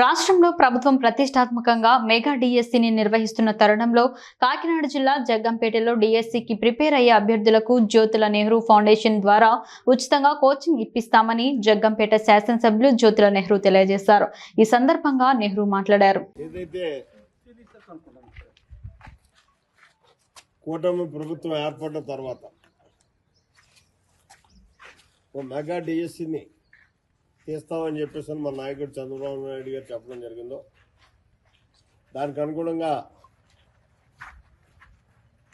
రాష్ట్రంలో ప్రభుత్వం ప్రతిష్టాత్మకంగా మెగా డిఎస్సిని నిర్వహిస్తున్న తరుణంలో కాకినాడ జిల్లా జగ్గంపేటలో డిఎస్సికి ప్రిపేర్ అయ్యే అభ్యర్థులకు జ్యోతుల నెహ్రూ ఫౌండేషన్ ద్వారా ఉచితంగా కోచింగ్ ఇప్పిస్తామని జగ్గంపేట శాసనసభ్యులు జ్యోతుల నెహ్రూ తెలియజేశారు. ఈ సందర్భంగా నెహ్రూ మాట్లాడారు. కూటమి ప్రభుత్వం ఏర్పడిన తర్వాత మెగా డిఎస్సిని తీస్తామని చెప్పేసి మా మన నాయకుడు చంద్రబాబు నాయుడు గారు చెప్పడం జరిగిందో. దానికి అనుగుణంగా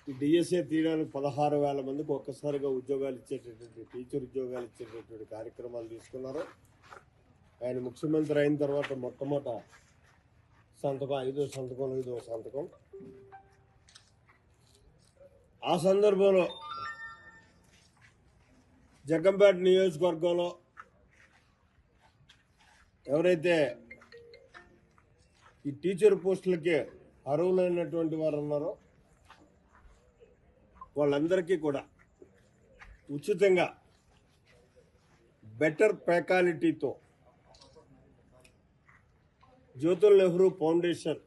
ఈ డిఎస్ఏ తీయడానికి పదహారు వేల మందికి ఒక్కసారిగా ఉద్యోగాలు ఇచ్చేటటువంటి టీచర్ ఉద్యోగాలు ఇచ్చేటటువంటి కార్యక్రమాలు తీసుకున్నారు. ఆయన ముఖ్యమంత్రి అయిన తర్వాత మొట్టమొదట సంతకం ఐదో సంతకం ఐదో సంతకం. ఆ సందర్భంలో జగ్గంపేట నియోజకవర్గంలో ఎవరైతే ఈ టీచర్ పోస్టులకి అర్హులైనటువంటి వారు ఉన్నారో వాళ్ళందరికీ కూడా ఉచితంగా బెటర్ ఫ్యాకాలిటీతో జ్యోతుల్ నెహ్రూ ఫౌండేషన్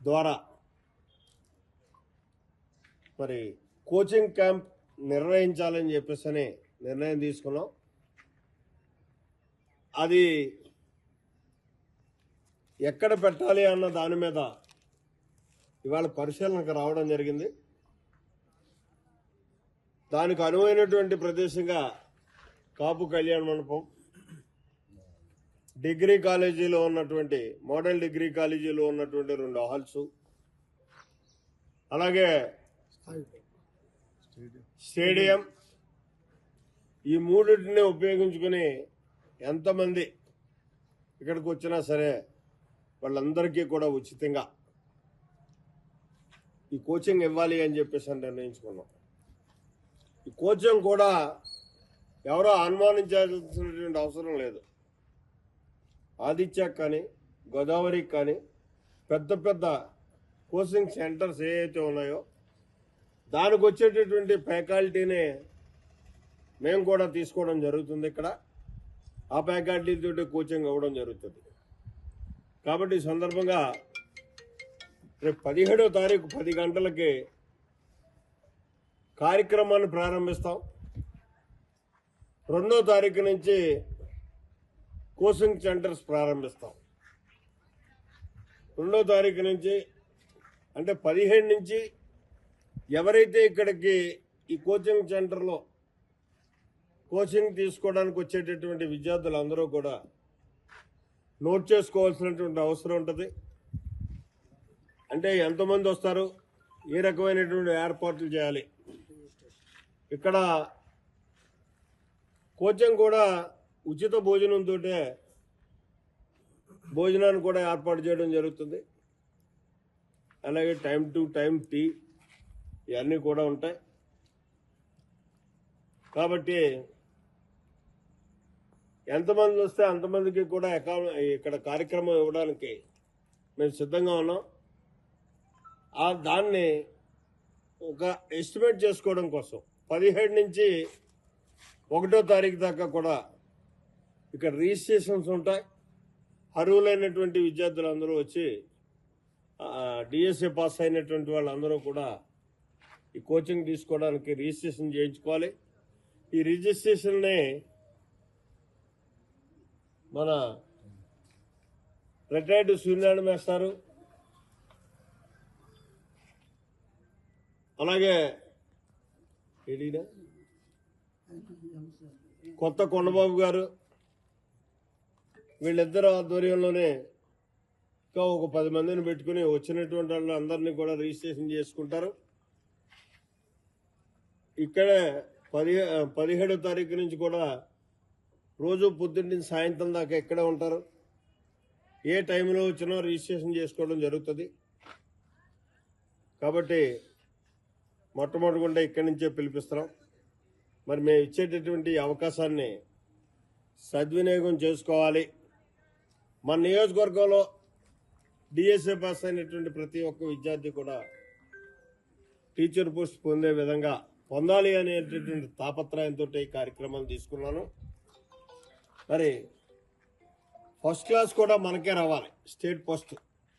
ద్వారా మరి కోచింగ్ క్యాంప్ నిర్వహించాలని చెప్పేసి అని నిర్ణయం తీసుకున్నాం. అది ఎక్కడ పెట్టాలి అన్న దాని మీద ఇవాళ పరిశీలనకు రావడం జరిగింది. దానికి అనువైనటువంటి ప్రదేశంగా కాపు కళ్యాణ మండపం డిగ్రీ కాలేజీలో ఉన్నటువంటి మోడల్ డిగ్రీ కాలేజీలో ఉన్నటువంటి రెండు హాల్స్ అలాగే స్టేడియం. ఈ మూడింటిని ఉపయోగించుకుని ఎంతమంది ఇక్కడికి వచ్చినా సరే వాళ్ళందరికీ కూడా ఉచితంగా ఈ కోచింగ్ ఇవ్వాలి అని చెప్పేసి అని నిర్ణయించుకున్నాం. ఈ కోచింగ్ కూడా ఎవరో అనుమానించాల్సినటువంటి అవసరం లేదు. ఆదిత్య కానీ గోదావరికి కానీ పెద్ద పెద్ద కోచింగ్ సెంటర్స్ ఏవైతే ఉన్నాయో దానికి వచ్చేటటువంటి ఫ్యాకల్టీని మేము కూడా తీసుకోవడం జరుగుతుంది ఇక్కడ. ఆ ఫ్యాకల్టీతో కోచింగ్ అవ్వడం జరుగుతుంది. కాబట్టి ఈ సందర్భంగా రేపు పదిహేడో తారీఖు పది గంటలకి కార్యక్రమాన్ని ప్రారంభిస్తాం. రెండో తారీఖు నుంచి కోచింగ్ సెంటర్స్ ప్రారంభిస్తాం. రెండో తారీఖు నుంచి అంటే పదిహేడు నుంచి ఎవరైతే ఇక్కడికి ఈ కోచింగ్ సెంటర్లో కోచింగ్ తీసుకోవడానికి వచ్చేటటువంటి విద్యార్థులు అందరూ కూడా నోట్ చేసుకోవాల్సినటువంటి అవసరం ఉంటుంది. అంటే ఎంతమంది వస్తారు? ఏ రకమైనటువంటి ఏర్పాట్లు చేయాలి? ఇక్కడ కోచింగ్ కూడా ఉచిత భోజనంతో భోజనాన్ని కూడా ఏర్పాటు చేయడం జరుగుతుంది. అలాగే టైం టు టైం టీ ఇవన్నీ కూడా ఉంటాయి. కాబట్టి ఎంతమంది వస్తే అంతమందికి కూడా ఇక్కడ కార్యక్రమం ఇవ్వడానికి మేము సిద్ధంగా ఉన్నాం. ఆ దాన్ని ఒక ఎస్టిమేట్ చేసుకోవడం కోసం పదిహేడు నుంచి ఒకటో తారీఖు దాకా కూడా ఇక్కడ రిజిస్ట్రేషన్స్ ఉంటాయి. అర్హులైనటువంటి విద్యార్థులందరూ వచ్చి డిఎస్ఏ పాస్ అయినటువంటి వాళ్ళందరూ కూడా ఈ కోచింగ్ తీసుకోవడానికి రిజిస్ట్రేషన్ చేయించుకోవాలి. ఈ రిజిస్ట్రేషన్ని మన రిటైర్డ్ సూర్యనారాయణ మేస్తారు? అలాగే ఏడీనా? కొత్త కొండబాబు గారు. వీళ్ళిద్దరు ఆధ్వర్యంలోనే ఇంకా ఒక పది మందిని పెట్టుకుని వచ్చినటువంటి వాళ్ళు అందరినీ కూడా రిజిస్ట్రేషన్ చేసుకుంటారు. ఇక్కడే పది పదిహేడో తారీఖు నుంచి కూడా రోజు పొద్దున్న సాయంత్రం దాకా ఇక్కడే ఉంటారు? ఏ టైంలో వచ్చినా రిజిస్ట్రేషన్ చేసుకోవడం జరుగుతుంది. కాబట్టి మొట్టమొదటిగా ఇక్కడి నుంచే పిలిపిస్తున్నాం. మరి మేము ఇచ్చేటటువంటి అవకాశాన్ని సద్వినియోగం చేసుకోవాలి. మన నియోజకవర్గంలో డిఎస్ఏ పాస్ అయినటువంటి ప్రతి ఒక్క విద్యార్థి కూడా టీచర్ పోస్ట్ పొందే విధంగా పొందాలి అనేటటువంటి తాపత్రయంతో ఈ కార్యక్రమాలు తీసుకున్నాను. మరి ఫస్ట్ క్లాస్ కూడా మనకే రావాలి. State post.